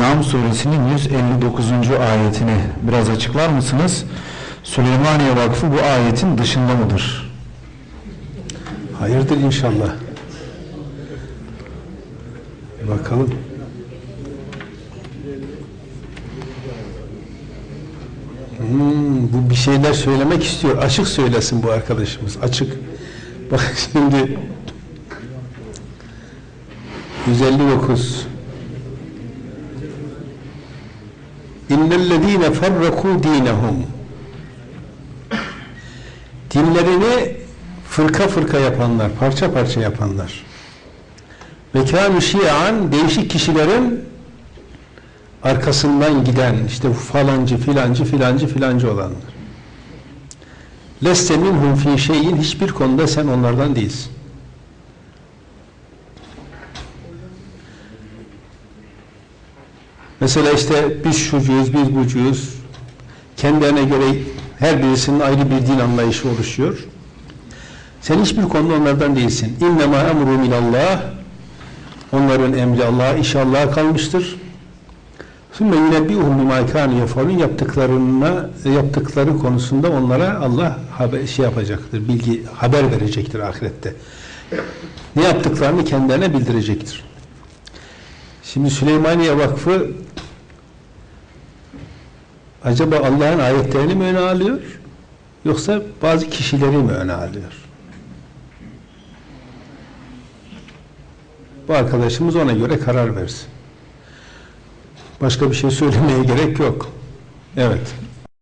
En'am suresinin 159. ayetini biraz açıklar mısınız? Süleymaniye Vakfı bu ayetin dışında mıdır? Hayırdır inşallah. Bakalım. Hmm, bu bir şeyler söylemek istiyor. Açık söylesin bu arkadaşımız. Açık. Bak şimdi 159 İnnellezîne ferrakû dînehum Dinlerini fırka fırka yapanlar, parça parça yapanlar. Ve kâmü şia'an değişik kişilerin arkasından giden, işte falancı, filancı, filancı, filancı olanlar. Leste minhum fî şeyin hiçbir konuda sen onlardan değilsin. Mesela işte biz şucuyuz, biz bucuyuz. Kendilerine göre her birisinin ayrı bir din anlayışı oluşuyor. Sen hiçbir konuda onlardan değilsin. İnnemâ emru minallah Onların emri Allah'a, işi Allah'a kalmıştır. Sümme yunebbi'uhum bimâ kâni yefalun yaptıklarına yaptıkları konusunda onlara Allah haber, şey yapacaktır, bilgi haber verecektir ahirette. Ne yaptıklarını kendilerine bildirecektir. Şimdi Süleymaniye Vakfı acaba Allah'ın ayetlerini mi öne alıyor? Yoksa bazı kişileri mi öne alıyor? Bu arkadaşımız ona göre karar versin. Başka bir şey söylemeye gerek yok. Evet.